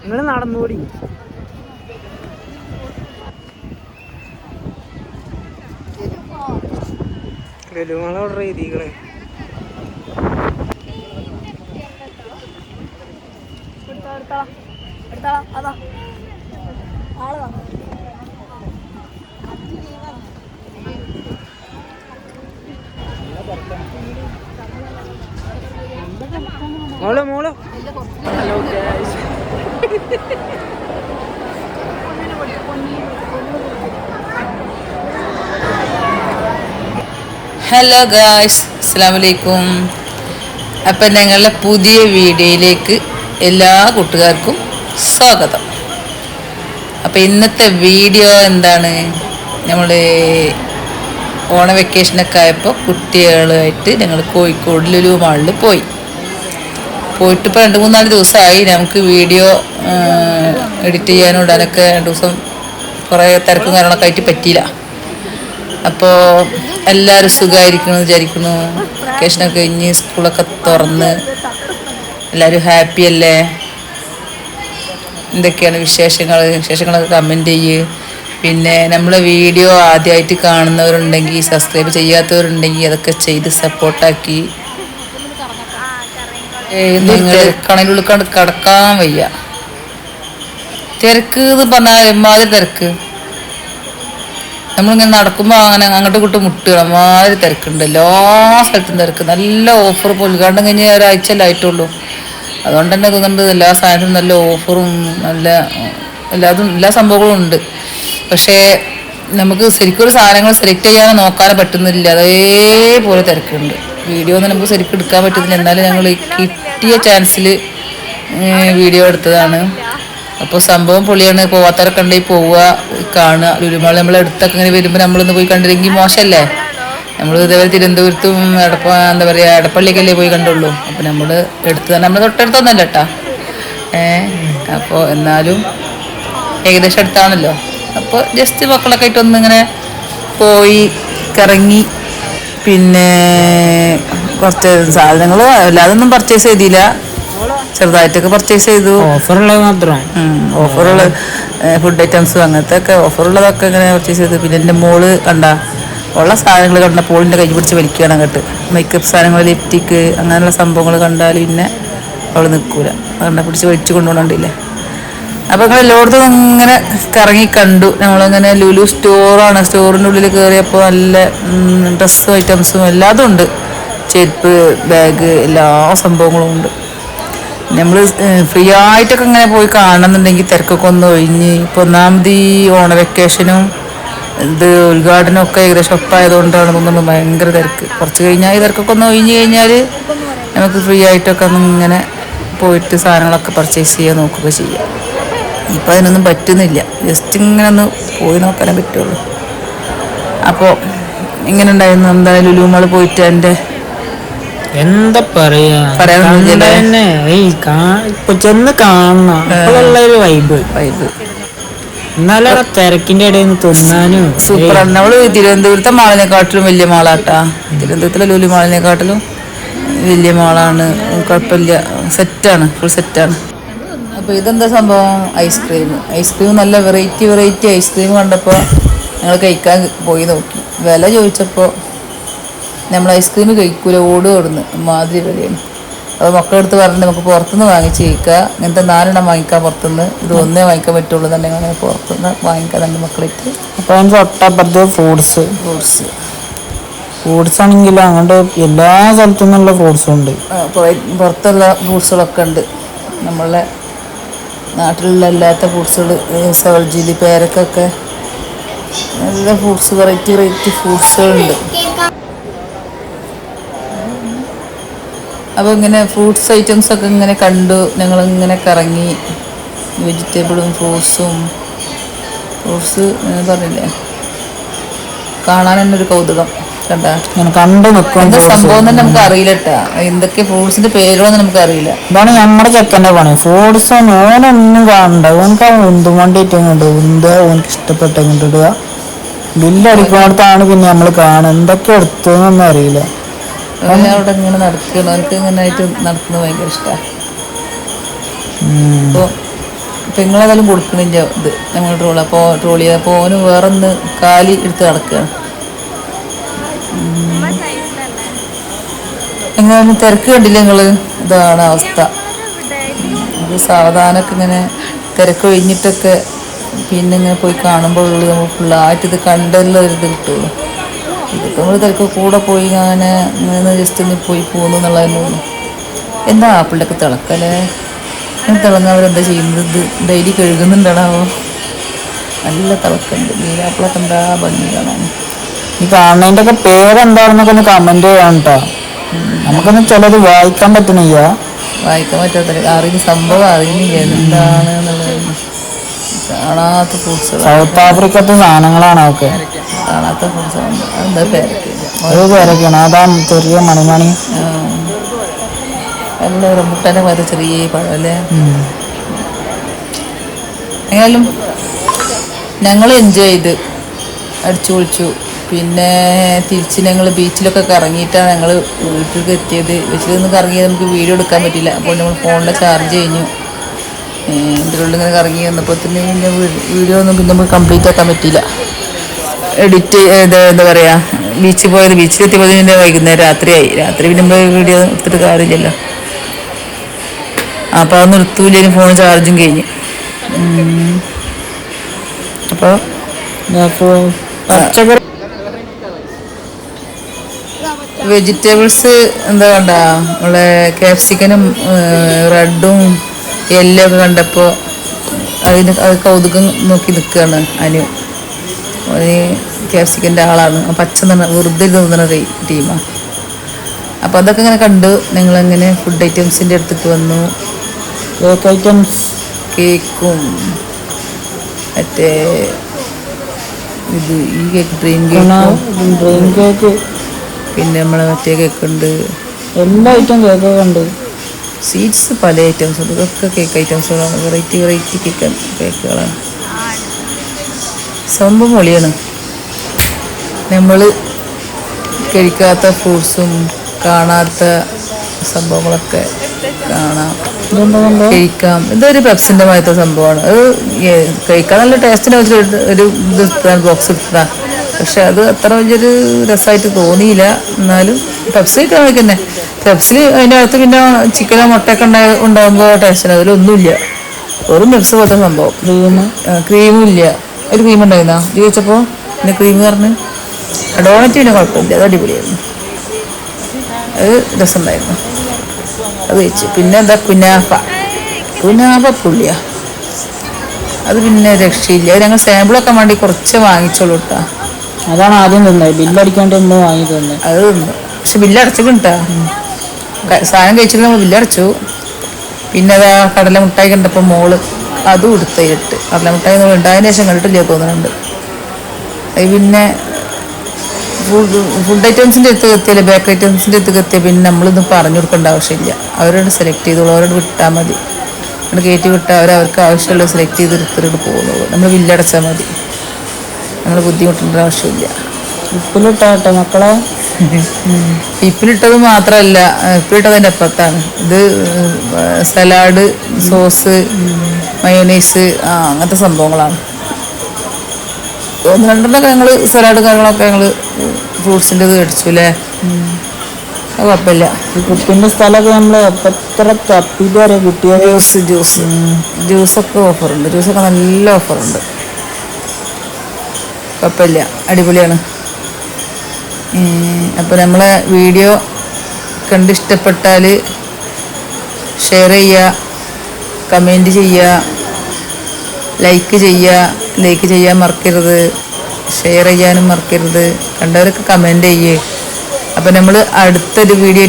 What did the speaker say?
നിങ്ങൾ നടന്നോടി. ഓർഡർ വാ. മോൾ മോൾ. Hello guys അസ്സാം വലൈക്കും അപ്പം ഞങ്ങളുടെ പുതിയ വീഡിയോയിലേക്ക് എല്ലാ കൂട്ടുകാർക്കും സ്വാഗതം. അപ്പം ഇന്നത്തെ വീഡിയോ എന്താണ്? നമ്മൾ ഓണ വെക്കേഷനൊക്കെ ആയപ്പോൾ കുട്ടികളുമായിട്ട് ഞങ്ങൾ കോഴിക്കോട് ലുലു മാളിൽ പോയി. പോയിട്ട് ഇപ്പോൾ രണ്ട് മൂന്നാൽ ദിവസമായി നമുക്ക് വീഡിയോ എഡിറ്റ് ചെയ്യാനും ഇടാനൊക്കെ രണ്ട് ദിവസം കുറേ തിരക്കും കാര്യങ്ങളൊക്കെ ആയിട്ട് പറ്റിയില്ല. അപ്പോൾ എല്ലാവരും സുഖമായിരിക്കണം വിചാരിക്കുന്നു. വെക്കേഷനൊക്കെ കഴിഞ്ഞ് സ്കൂളൊക്കെ തുറന്ന്. എല്ലാവരും ഹാപ്പി അല്ലേ? എന്തൊക്കെയാണ് വിശേഷങ്ങൾ വിശേഷങ്ങളൊക്കെ കമന്റ് ചെയ്യ്. പിന്നെ നമ്മളെ വീഡിയോ ആദ്യമായിട്ട് കാണുന്നവരുണ്ടെങ്കിൽ സബ്സ്ക്രൈബ് ചെയ്യാത്തവരുണ്ടെങ്കിൽ അതൊക്കെ ചെയ്ത് സപ്പോർട്ടാക്കി നിങ്ങൾ കണലുള്ളിൽ കണ്ട് കിടക്കാൻ വയ്യ. തിരക്ക് എന്ന് പറഞ്ഞാൽ എമ്മാതിരി തിരക്ക്. നമ്മളിങ്ങനെ നടക്കുമ്പോൾ അങ്ങനെ അങ്ങോട്ടും ഇങ്ങോട്ടും മുട്ടുക മാതിരി തിരക്കുണ്ട്. എല്ലാ സ്ഥലത്തും തിരക്ക്. നല്ല ഓഫർ ഉദ്ഘാടനം കഴിഞ്ഞ് ഒരാഴ്ചയല്ലേ ആയിട്ടുള്ളൂ. അതുകൊണ്ട് തന്നെ തോന്നുന്നുണ്ട് എല്ലാ സാധനത്തിനും നല്ല ഓഫറും നല്ല എല്ലാതും എല്ലാ സംഭവങ്ങളും ഉണ്ട്. പക്ഷേ നമുക്ക് ശരിക്കും ഒരു സാധനങ്ങൾ സെലക്ട് ചെയ്യാനോ നോക്കാനോ പറ്റുന്നില്ല. അതേപോലെ തിരക്കുണ്ട്. വീഡിയോ ഒന്നും നമുക്ക് ശരിക്കും എടുക്കാൻ പറ്റുന്നില്ല. എന്നാലും ഞങ്ങൾ കിട്ടിയ ചാൻസിൽ വീഡിയോ എടുത്തതാണ്. അപ്പോൾ സംഭവം പൊളിയാണ്. പോവാത്തവരൊക്കെ കണ്ടി പോവുക കാണുക. ലുലുമാൾ നമ്മൾ അടുത്തൊക്കെ ഇങ്ങനെ വരുമ്പോൾ നമ്മളൊന്ന് പോയി കണ്ടില്ലെങ്കിൽ മോശമല്ലേ നമ്മൾ ഇതേപോലെ തിരുവനന്തപുരത്തും എടപ്പ എന്താ പറയുക എടപ്പള്ളിക്കല്ലേ പോയി കണ്ടുള്ളൂ. അപ്പോൾ നമ്മൾ എടുത്ത് തന്നെ നമ്മൾ തൊട്ടടുത്തൊന്നല്ല കേട്ടാ അപ്പോൾ എന്നാലും ഏകദേശം അടുത്താണല്ലോ. അപ്പോൾ ജസ്റ്റ് മക്കളൊക്കെ ആയിട്ട് ഒന്ന് ഇങ്ങനെ പോയി കറങ്ങി പിന്നെ കുറച്ച് സാധനങ്ങൾ അല്ലാതൊന്നും പർച്ചേസ് ചെയ്തില്ല. ചെറുതായിട്ടൊക്കെ പർച്ചേസ് ചെയ്തു. ഓഫറുള്ളത് മാത്രം ഓഫറുള്ള ഫുഡ് ഐറ്റംസും അങ്ങനത്തെ ഒക്കെ ഓഫറുള്ളതൊക്കെ ഇങ്ങനെ പർച്ചേസ് ചെയ്തു. പിന്നെ എന്റെ മോൾ കണ്ട ഉള്ള സാധനങ്ങൾ കണ്ട പോളിന്റെ കൈ പിടിച്ച് വലിക്കുകയാണ് അങ്ങോട്ട്. മേക്കപ്പ് സാധനങ്ങൾ ലിപ്റ്റിക്ക് അങ്ങനെയുള്ള സംഭവങ്ങൾ കണ്ടാൽ പിന്നെ അവൾ നിൽക്കൂല. കണ്ട പിടിച്ച് വലിച്ചു കൊണ്ടുപോകണ്ടില്ലേ അപ്പോൾ ഞങ്ങൾ എല്ലായിടത്തും ഇങ്ങനെ കറങ്ങി കണ്ടു. ഞങ്ങളിങ്ങനെ ലുലു സ്റ്റോറാണ് സ്റ്റോറിന്റെ ഉള്ളിൽ കയറിയപ്പോൾ നല്ല ഡ്രസ്സും ഐറ്റംസും എല്ലാതും ഉണ്ട്. ചെരുപ്പ് ബാഗ് എല്ലാ സംഭവങ്ങളും ഉണ്ട്. നമ്മൾ ഫ്രീ ആയിട്ടൊക്കെ ഇങ്ങനെ പോയി കാണണമെന്നുണ്ടെങ്കിൽ തിരക്കൊക്കെ ഒന്ന് ഒഴിഞ്ഞ് ഇപ്പോൾ ഒന്നാമത് ഈ ഓണ വെക്കേഷനും ഇത് ഉദ്ഘാടനം ഒക്കെ ഏകദേശം ഒപ്പായതുകൊണ്ടാണ് തോന്നുന്നത് ഭയങ്കര തിരക്ക്. കുറച്ച് കഴിഞ്ഞാൽ ഈ തിരക്കൊക്കെ ഒന്ന് ഒഴിഞ്ഞ് കഴിഞ്ഞാൽ നമുക്ക് ഫ്രീ ആയിട്ടൊക്കെ ഒന്ന് ഇങ്ങനെ പോയിട്ട് സാധനങ്ങളൊക്കെ പർച്ചേസ് ചെയ്യാൻ നോക്കുക ചെയ്യാം. ഇപ്പം അതിനൊന്നും പറ്റുന്നില്ല. ജസ്റ്റ് ഇങ്ങനെ ഒന്ന് പോയി നോക്കാനേ പറ്റുള്ളൂ. അപ്പോൾ ഇങ്ങനെ ഉണ്ടായിരുന്നു? എന്തായാലും ലുലുമാൾ പോയിട്ട് എന്റെ എന്താ പറയാ? തന്നെ. ഈ ഇപ്പൊ ചെന്ന് കാണണം. അപ്പോഴുള്ള ഒരു വൈബ് വൈബ് എന്നാലും തിരക്കിന്റെ ഇടയിൽ നിന്ന് തിന്നാനും സൂപ്പർ നമ്മൾ തിരുവനന്തപുരത്തെ മാളിനെക്കാട്ടിലും വലിയ മാളാട്ടാ. തിരുവനന്തപുരത്തിലെ ലൂലി മാളിനെക്കാട്ടിലും വലിയ മാളാണ്. കുഴപ്പമില്ല. സെറ്റാണ്. ഫുൾ സെറ്റാണ്. അപ്പോൾ ഇതെന്താ സംഭവം? Ice cream. ഐസ്ക്രീം നല്ല വെറൈറ്റി വെറൈറ്റി ഐസ്ക്രീം കണ്ടപ്പോൾ ഞങ്ങൾ കഴിക്കാൻ പോയി നോക്കി. വില ചോദിച്ചപ്പോൾ നമ്മൾ ഐസ്ക്രീം കഴിക്കൂല ഓടുക അവിടുന്ന്. മാതിരി വരെയാണ് അപ്പോൾ മക്കളെടുത്ത് പറഞ്ഞിട്ട് നമുക്ക് പുറത്തുനിന്ന് വാങ്ങിച്ച് കഴിക്കുക ഇങ്ങനത്തെ നാലെണ്ണം വാങ്ങിക്കാം പുറത്തുനിന്ന്. ഇത് ഒന്നേ വാങ്ങിക്കാൻ പറ്റുള്ളൂ തന്നെ അങ്ങനെ പുറത്തുനിന്ന് വാങ്ങിക്കാം രണ്ട് മക്കളിട്ട്. അപ്പോൾ തൊട്ടപ്പുറത്ത് ഫ്രൂട്ട്സ്. ഫ്രൂട്ട്സ്. ഫ്രൂട്ട്സ് ആണെങ്കിലും അങ്ങോട്ട് എല്ലാ സ്ഥലത്തു നിന്നുള്ള ഫ്രൂട്ട്സും ഉണ്ട്. പുറത്തുള്ള ഫ്രൂട്ട്സുകളൊക്കെ ഉണ്ട്. നമ്മളെ നാട്ടിലുള്ള അല്ലാത്ത ഫ്രൂട്ട്സുകൾ സവൽജീലി പേരക്കൊക്കെ നല്ല ഫ്രൂട്ട്സ് വെറൈറ്റി വെറൈറ്റി ഫ്രൂട്ട്സുകളുണ്ട്. അപ്പോൾ ഇങ്ങനെ ഫ്രൂട്ട്സ് ഐറ്റംസ് ഒക്കെ ഇങ്ങനെ കണ്ടു. ഞങ്ങൾ ഇങ്ങനെ കറങ്ങി വെജിറ്റബിളും ഫ്രൂട്ട്സും ഫ്രൂട്ട്സ് പറഞ്ഞില്ലേ? കാണാൻ തന്നെ ഒരു കൗതുകം. കണ്ട? നിൽക്കും എന്താ സംഭവം തന്നെ നമുക്ക് അറിയില്ല എന്തൊക്കെ ഫ്രൂട്ട്സിന്റെ പേരുകളൊന്നും നമുക്ക് അറിയില്ല ഇതാണ് നമ്മുടെ ചെക്കന്റെ പണി. ഫ്രൂട്ട്സ് ഓനൊന്നും കാണണ്ട. ഓനക്ക് ആ ഉന്തും വണ്ടിയിട്ട് ഇങ്ങോട്ട് ഉന്തുക ഓനക്ക് ഇഷ്ടപ്പെട്ട ഇങ്ങോട്ട് ഇടുക. ബില്ലടിക്കുന്നിടത്താണ് പിന്നെ നമ്മൾ കാണുക. എന്തൊക്കെ എടുത്തെന്നൊന്നും അറിയില്ല. അവിടെ ഇങ്ങനെ നടക്കണം എനിക്ക് ഇങ്ങനെ ആയിട്ട് നടക്കുന്നത് ഭയങ്കര ഇഷ്ടമാണ് അപ്പോൾ പെങ്ങളേതായാലും കൊടുക്കണില്ല ഇത് നമ്മൾ ട്രോൾ അപ്പോൾ ട്രോൾ ചെയ്ത് അപ്പോൾ ഓന് വേറെ ഒന്ന് കാലി എടുത്ത് നടക്കുകയാണ് എങ്ങനെ തിരക്ക് കണ്ടില്ല നിങ്ങൾ ഇതാണ് അവസ്ഥ. ഒരു സാവധാനമൊക്കെ ഇങ്ങനെ തിരക്ക് കഴിഞ്ഞിട്ടൊക്കെ പിന്നെ ഇങ്ങനെ പോയി കാണുമ്പോൾ ഉള്ളു നമ്മൾ ഫുള്ളായിട്ട് ഇത് കണ്ടല്ലോ ഒരു ഇത് കിട്ടുള്ളൂ. നമ്മൾ തിരക്ക് കൂടെ പോയി ഞാൻ ഇങ്ങനെ ജസ്റ്റ് ഒന്ന് പോയി പോകുന്നു എന്നുള്ളതന്നെ ഉള്ളൂ എന്താ ആപ്പിളിലൊക്കെ തിളക്കല്ലേ ഇങ്ങനെ തിളങ്ങാവരെന്താ ചെയ്യുന്നത്? ഇത് ഡെയിലി കഴുകുന്നുണ്ടാണാവോ നല്ല തിളക്കുണ്ട്. നീരാപ്പിളൊക്കെ എന്താ ഭംഗി കാണാൻ. ഈ കാണുന്നതിന്റെ ഒക്കെ പേരെന്താണെന്നൊക്കെ ഒന്ന് കമന്റ് ചെയ്യണം കേട്ടോ നമുക്കൊന്നും ചിലത് വായിക്കാൻ പറ്റണില്ല. വായിക്കാൻ പറ്റാത്ത അറിയുന്ന സംഭവം അറിയുന്നില്ല. എന്താണ് എന്നുള്ളത്. കാണാത്ത ഫ്രൂട്ട്സ് സൗത്ത് ആഫ്രിക്കത്തെ സാധനങ്ങളാണ് അതൊക്കെ. കാണാത്ത പേരൊക്കെയാണ്. അതാ ചെറിയ മണിമണി. നല്ല റംബുട്ടാനെ പോലെ ചെറിയ പഴം അല്ലേ. എങ്ങനെയാലും ഞങ്ങൾ എൻജോയ് ചെയ്ത്. അടിച്ചു പൊളിച്ചു. പിന്നെ തിരിച്ച് ഞങ്ങൾ ബീച്ചിലൊക്കെ കറങ്ങിയിട്ടാണ് ഞങ്ങൾ വീട്ടിലേക്ക് എത്തിയത്. വീട്ടിൽ നിന്ന് കറങ്ങിയത് നമുക്ക് വീഡിയോ എടുക്കാൻ പറ്റില്ല. അപ്പോൾ നമ്മൾ ഫോണിലെ ചാർജ് കഴിഞ്ഞു. ഇതിലുള്ള ഇങ്ങനെ കറങ്ങി വന്നപ്പോൾ തന്നെ പിന്നെ വീഡിയോ ഒന്നും പിന്നെ നമുക്ക് കംപ്ലീറ്റ് ആക്കാൻ പറ്റിയില്ല. എഡിറ്റ് ഇത് എന്താ പറയുക ബീച്ചിൽ പോയത് ബീച്ചിലെത്തിയപ്പോൾ പിന്നെ വൈകുന്നേരം രാത്രിയായി. രാത്രി പിന്നെ നമ്മൾ വീഡിയോ എടുത്തിട്ട് കാര്യമില്ലല്ലോ. അപ്പോൾ അത് നിർത്തൂലേനും ഫോൺ ചാർജും കഴിഞ്ഞ്. അപ്പോൾ വെജിറ്റബിൾസ് എന്താ കണ്ട? നമ്മളെ ക്യാപ്സിക്കനും റെഡും യെല്ലോ ഒക്കെ കണ്ടപ്പോൾ അതിന് അത് കൗതുകം നോക്കി നിൽക്കുകയാണ് അനു. ഒരു ക്യാപ്സിക്കന്റെ ആളാണ്. പച്ച നിന്ന വെറുതെ തോന്നുന്ന ടീമാണ് അപ്പോൾ അതൊക്കെ ഇങ്ങനെ കണ്ടു നിങ്ങളെങ്ങനെ ഫുഡ് ഐറ്റംസിന്റെ അടുത്തേക്ക് വന്നു? കേക്ക് ഐറ്റംസ് കേക്കും. മറ്റേ ഇത് ഈ cake dream cake dream cake പിന്നെ നമ്മളെ മറ്റേ കേക്ക് ഉണ്ട്. എല്ലാ ഐറ്റം കേക്കൊക്കെ ഉണ്ട് സ്വീറ്റ്സ് പല ഐറ്റംസ് ഉണ്ട്. ഇതൊക്കെ കേക്ക് ഐറ്റംസുകളാണ് വെറൈറ്റി വെറൈറ്റി കേക്ക് കേക്കുകളാണ് സംഭവം പൊളിയാണ്. നമ്മൾ കഴിക്കാത്ത ഫ്രൂട്ട്സും കാണാത്ത സംഭവങ്ങളൊക്കെ കാണാം. കഴിക്കാം. ഇതൊരു പെപ്സിന്റെ മാറ്റ സംഭവമാണ്. അത് കഴിക്കാൻ നല്ല ടേസ്റ്റിനെ വെച്ചിട്ട് ഒരു ഇത് ബോക്സ് എടുത്തതാ പക്ഷെ അത് അത്ര വലിയൊരു രസമായിട്ട് തോന്നിയില്ല. എന്നാലും പെപ്സി കിട്ടാൻ വയ്ക്കുന്നത് പെപ്സിൽ അതിന്റെ അകത്ത് പിന്നെ ചിക്കനോ മുട്ടയൊക്കെ ഉണ്ടാ ഉണ്ടാകുമ്പോൾ ടേസ്റ്റിന് അതിലൊന്നുമില്ല. വെറും പെപ്സ് പോലത്തെ സംഭവം. ക്രീം ക്രീമും ഇല്ല. ഒരു ക്രീം ഉണ്ടായിരുന്നോ? ചോദിച്ചപ്പോൾ പിന്നെ ക്രീം പറഞ്ഞ്. ഡോണറ്റ് പിന്നെ കുഴപ്പമില്ല അത് അടിപൊളിയായിരുന്നു. അത് രസമുണ്ടായിരുന്നു. അത് കഴിച്ചു. പിന്നെ എന്താ? കുനാഫ. കുനാഫ പുള്ളിയാ അത് പിന്നെ രക്ഷയില്ല. അത് ഞങ്ങൾ സാമ്പിളൊക്കെ വേണ്ടി കുറച്ച് വാങ്ങിച്ചോളൂ കേട്ടോ അതാണ് ആദ്യം തിന്നത്. ബില്ലടിക്കാണ്ട് ഒന്ന് വാങ്ങി തന്നെ അത് തിന്നു. പക്ഷെ ബില്ലടച്ചു കിട്ടാ സാധനം കഴിച്ചിട്ട് നമ്മൾ ബില്ലടച്ചു പിന്നെ അതാ കടല മുട്ടായി കണ്ടപ്പോൾ മോൾ അതും എടുത്ത് ഇട്ട്. കടല മുട്ടായി നമ്മൾ ഉണ്ടായതിനു ശേഷം കണ്ടിട്ടില്ല തോന്നുന്നുണ്ട്. പിന്നെ ഫുഡ് ഫുഡ് ഐറ്റംസിന്റെ അടുത്ത് കത്തിയല്ലേ ബേക്കറി ഐറ്റംസിന്റെ അടുത്ത് എത്തിയാൽ പിന്നെ നമ്മളൊന്നും പറഞ്ഞു കൊടുക്കേണ്ട ആവശ്യമില്ല. അവരോട് സെലക്ട് ചെയ്തോളൂ. അവരോട് വിട്ടാൽ മതി. അവിടെ കയറ്റി വിട്ടാൽ അവർ അവർക്ക് ആവശ്യമുള്ള സെലക്ട് ചെയ്ത് എടുത്തിട്ട് പോകുന്നുള്ളൂ. നമ്മൾ ബില്ലടച്ചാൽ മതി. നമ്മൾ ബുദ്ധിമുട്ടേണ്ട ആവശ്യമില്ല. ഉപ്പിലിട്ടാട്ടെ മക്കളെ. ഇപ്പിലിട്ടത് മാത്രമല്ല ഇപ്പിലിട്ടത് അപ്പത്താണ് ഇത് സലാഡ് സോസ് മയോണൈസ് ആ അങ്ങനത്തെ സംഭവങ്ങളാണ്. ഒന്ന് രണ്ടെണ്ണമൊക്കെ ഞങ്ങൾ സലാഡ് കാര്യങ്ങളൊക്കെ ഞങ്ങൾ ഫ്രൂട്ട്സിന്റെ ഇത് മേടിച്ചു അല്ലേ അത് കുഴപ്പമില്ല. ഈ സ്ഥലമൊക്കെ നമ്മൾ എത്ര തപ്പിട്ട് വരെ കിട്ടിയത് ജ്യൂസ് ജ്യൂസ്. ജ്യൂസൊക്കെ ഓഫറുണ്ട്. ജ്യൂസൊക്കെ നല്ല ഓഫറുണ്ട്. കുഴപ്പമില്ല. അടിപൊളിയാണ്. അപ്പോൾ നമ്മളെ വീഡിയോ കണ്ട് ഇഷ്ടപ്പെട്ടാൽ ഷെയർ ചെയ്യുക കമന്റ് ചെയ്യുക ലൈക്ക് ചെയ്യുക ലൈക്ക് ചെയ്യാൻ മറക്കരുത് ഷെയർ ചെയ്യാനും മറക്കരുത് കണ്ടവരൊക്കെ കമന്റ് ചെയ്യേ. അപ്പോൾ നമ്മൾ അടുത്തൊരു വീഡിയോ